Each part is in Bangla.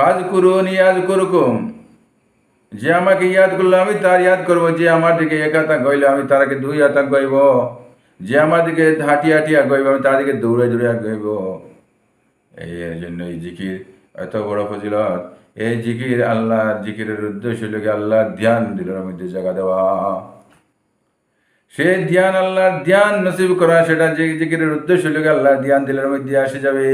ফাজ করুন ইয়াদ করুকুম যে আমাকে ইয়াদ করল, আমি তার ইয়াদ করব। যে আমার দিকে এক হাতা গইলে, আমি তারাকে দুই হাতা গইব। যে আমার দিকে হাঁটি হাঁটিয়া গইব, আমি তার দিকে দৌড়ে দৌড়ে গইব। এই জন্য এই জিকির এত বড় ফজিলত। এই জিকির আল্লাহ জিকিরের উদ্দেশ্য হলো গিয়ে আল্লাহর ধ্যান, দিলের মধ্যে জায়গা দেওয়া। সে ধ্যান আল্লাহর ধ্যান নসিব করা, সেটা জিকিরের উদ্দেশ্য হলো গিয়ে আল্লাহর ধ্যান দিলের মধ্যে আসে যাবে।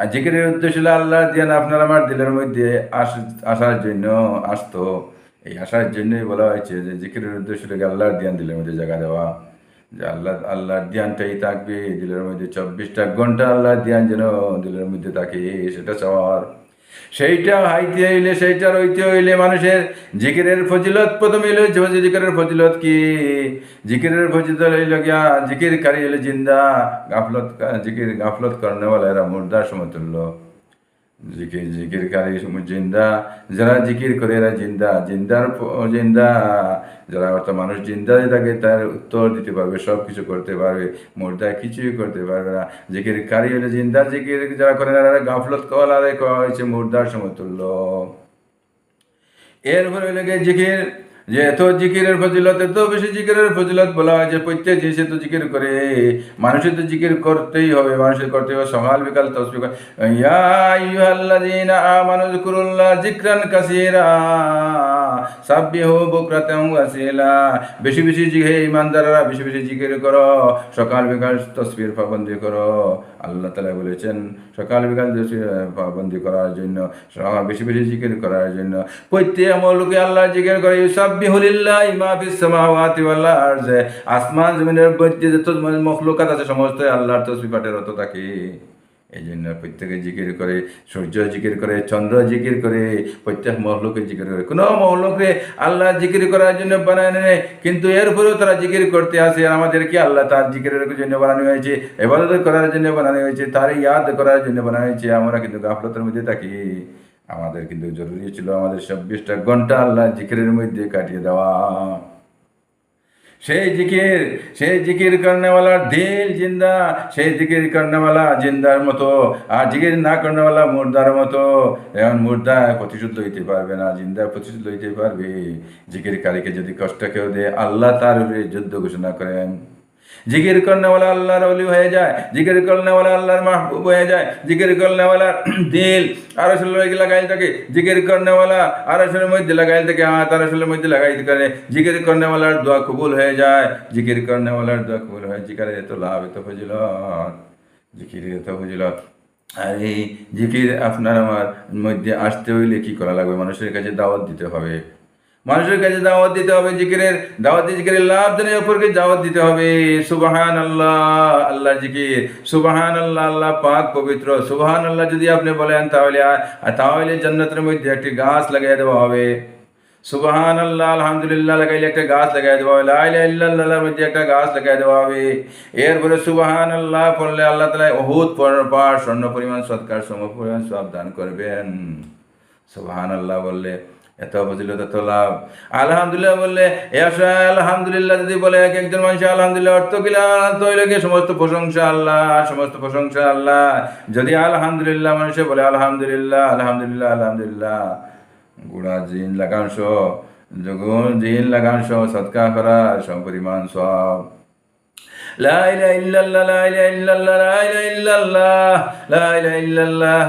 আর জিকিরের উদ্দেশ্য হলো আল্লাহ যেন আপনার আমার দিলের মধ্যে আস আসার জন্য আসতো। এই আসার জন্যই বলা হয়েছে যে জিকিরের উদ্দেশ্য হলো আল্লাহর ধ্যান দিলের মধ্যে জায়গা দেওয়া। যে আল্লাহ, আল্লাহর ধ্যানটাই থাকবে দিলের মধ্যে চব্বিশটা ঘণ্টা আল্লাহর ধ্যান যেন দিলের মধ্যে থাকে, সেটা চাওয়ার। সেইটা হাইতে হইলে সেইটার রইতে হইলে মানুষের জিকিরের ফজিলত প্রথমে হইলে জিকিরের ফজিলত কি? জিকিরের ফজিলত হইল গিয়া জিকির কারি হইলে জিন্দা, গাফলত জিকির গাফলত কর্নেওয়ালা এরা মুর্দার সমতুল্য। জিকির জিকির কারি জিন্দা, যারা জিকির করে এরা জিন্দা, জিন্দার জিন্দা। যারা অর্থাৎ মানুষ জিন্দায় থাকে, তার উত্তর দিতে পারবে সব কিছু করতে পারবে, মোর্দায় কিছুই করতে পারবে না। জিকির কারি হলে জিন্দার জিকির যারা করে না গাফলত কল আরে করা হয়েছে মুর্দার সমতুল্য। এরপরে হলে জিকির যে এত জিকিরের ফজিলত এত বেশি জিকিরের ফজিলত বলা হয়, যে প্রত্যেক জিনিসে তো জিকির করে, মানুষের তো জিকির করতেই হবে, মানুষের করতে হবে সকাল বিকাল, তসবি ইয়া আইয়ুহাল্লাযীনা আমানুজ কুরুল্লাহ জিকরান কাসীরা। সাব্বিহু বুকরাতাম ওয়াসিলা। বেশি বেশি জি হে ইমানদাররা বেশি বেশি জিকির করো। সকাল বিকাল তসবির পাবন্দি করো। আল্লাহ তাআলা বলেছেন, সকাল বিকাল পাবন্দি করার জন্য বেশি বেশি জিকির করার জন্য। প্রত্যেক আমলকে আল্লাহ জিকির করে, ইউসাব্বিহু লিল্লাহি মা ফিস সামাওয়াতি ওয়াল আরজে আসমান, জমিনের মধ্যে যত মখলুকাত আছে, সমস্ত আল্লাহর তসবিহ পাঠের রত থাকে। এই জন্য প্রত্যেকে জিকির করে, সূর্য জিকির করে, চন্দ্র জিকির করে, প্রত্যেক মহলকে জিকির করে। কোনো মহলকে আল্লাহ জিকির করার জন্য বানায় নেয়, কিন্তু এরপরেও তারা জিকির করতে আসে। আমাদেরকে আল্লাহ তার জিকিরের জন্য বানানো হয়েছে, এবাদত করার জন্য বানানো হয়েছে তার ইয়াদ করার জন্য বানানো হয়েছে। আমরা কিন্তু গাফলতের মধ্যে থাকি। আমাদের কিন্তু জরুরি ছিল আমাদের চব্বিশটা ঘণ্টা আল্লাহ জিকিরের মধ্যে কাটিয়ে দেওয়া। সেই জিকির সেই জিকির করনেওয়ালার দিল জিন্দা, সেই জিকির করনেওয়ালা জিন্দার মতো, আর জিকির না করনেওয়ালা মুর্দার মতো। এখন মুর্দা প্রতিশোধ হইতে পারবে না, জিন্দা প্রতিশোধ লইতে পারবে। জিকির কারিকে যদি কষ্ট কেউ দেয়, আল্লাহ তার যুদ্ধ ঘোষণা করেন। জিকির করনেওয়ালা আল্লাহর অলি হয়ে যায়, জিকির করনেওয়ালা আল্লাহর মাহবুব হয়ে যায়, জিকির করনেওয়ালার দিল আরশের লগে লাগাইল থাকে জিকির করনেওয়ালা আরশের মধ্যে লাগাইল থাকে হাত আরশের মধ্যে লাগাইতে করে জিকির করনেওয়ালার দোয়া কবুল হয়ে যায়, জিকির করনেওয়ালার দোয়া কবুল হয় জিকারের এত লাভ এত ফজিলত জিকিরের এত ফজিলত। আর এই জিকির আপনার আমার মধ্যে আসতে হইলে কি করা লাগবে? মানুষের কাছে দাওয়াত দিতে হবে। মানুষের কাছে দাওয়াত দিতে হবে, জিকিরের, দাওয়াত জিকিরের লাভ জনের অপরকে দাওয়াত দিতে হবে। সুবাহান আল্লাহ আল্লাহ জিকির। সুবাহান আল্লাহ আল্লাহ পাক পবিত্র। সুবাহান আল্লাহ যদি আপনি বলেন, তাহলে তাহলে জান্নাতের মধ্যে একটি গাছ লাগিয়ে দেওয়া হবে। সুবাহান আল্লাহ আলহামদুলিল্লাহ, লাগাইলে একটা গাছ লাগাই দেওয়া হবে। লা ইলাহা ইল্লাল্লাহর মধ্যে একটা গাছ লাগাই দেওয়া হবে। এরপরে সুবাহান আল্লাহ পড়লে আল্লাহ তালা অহুত পার স্বর্ণ পরিমাণ সৎকার, সম পরিমাণ সব দান করবেন। সুবাহান আল্লাহ বললে এত ফজিলত, এত লাভ। আলহামদুলিল্লাহ বললে আসা, আলহামদুলিল্লাহ। যদি বলে এক একজন মানুষ আলহামদুলিল্লাহ অর্থ কিলা তৈলে গিয়ে সমস্ত প্রশংসা আল্লাহ, সমস্ত প্রশংসা আল্লাহ। যদি আলহামদুলিল্লাহ মানুষে বলে, আলহামদুলিল্লাহ আলহামদুলিল্লাহ আলহামদুলিল্লাহ। গুড়া জিন লাগাংশ যগুণ জিন লাগাংশ সৎকা করা সমপরিমাণ সব।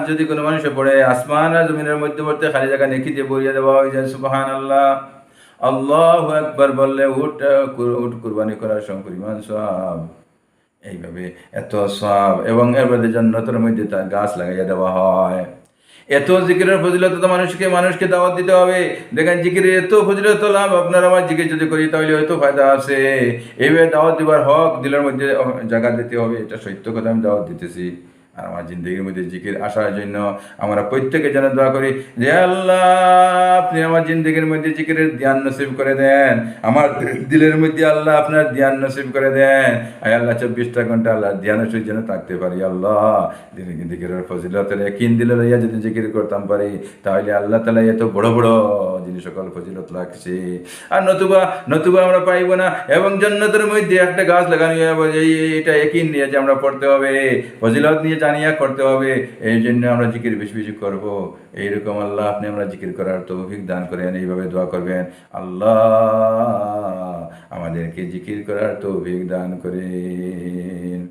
যদি কোনো মানুষে পড়ে, আসমান আর জমিনের মধ্যবর্তী খালি জায়গা নেকি দিয়ে বইয়া দেওয়া হয়ে যায় সুবাহান আল্লাহ আল্লাহ একবার বললে, উঠ উঠ, কুরবানি করার সমপরিমাণ সব এইভাবে এত সব এবং এর মধ্যে জান্নাতের মধ্যে তার গাছ লাগাইয়া দেওয়া হয়। এত জিকিরের ফজিলত তো মানুষকে মানুষকে দাওয়াত দিতে হবে। দেখেন জিকিরের এত ফজিলত লাভ, আপনার আমার জিকির যদি করি, তাহলে হয়তো ফায়দা আছে। এইভাবে দাওয়াত দিবার হক দিলের মধ্যে জায়গা দিতে হবে, এটা সত্য কথা আমি দাওয়াত দিতেছি। আর আমার জিন্দগির মধ্যে জিকির আসার জন্য আমরা প্রত্যেকে যেন দোয়া করি যে আল্লাহ, আপনি আমার জিন্দগির মধ্যে জিকিরের ধ্যান নসিব করে দেন। আমার দিলের মধ্যে আল্লাহ আপনার ধ্যান নসিব করে দেন। আয় আল্লাহ, চব্বিশটা ঘণ্টা আল্লাহ ধ্যানের সহিত যেন থাকতে পারি, আল্লাহ। দিনে জিকিরের ফজিলতের কিন দিলে লইয়া যদি জিকির করতাম পারি, তাহলে আল্লাহ তালা এত বড় বড় জিনিস সকল ফজিলত লাগছে আর নতুবা নতুবা আমরা পাইব না, এবং জন্নতের মধ্যে একটা গাছ লাগানো এই এটা একিন নিয়ে যে আমরা পড়তে হবে। ফজিলত নিয়ে জানিয়া করতে হবে, এই জন্য আমরা জিকির বেশি বেশি করব। এইরকম আল্লাহ আপনি আমরা জিকির করার তৌফিক দান করেন, এইভাবে দোয়া করবেন। আল্লাহ আমাদেরকে জিকির করার তৌফিক দান করেন।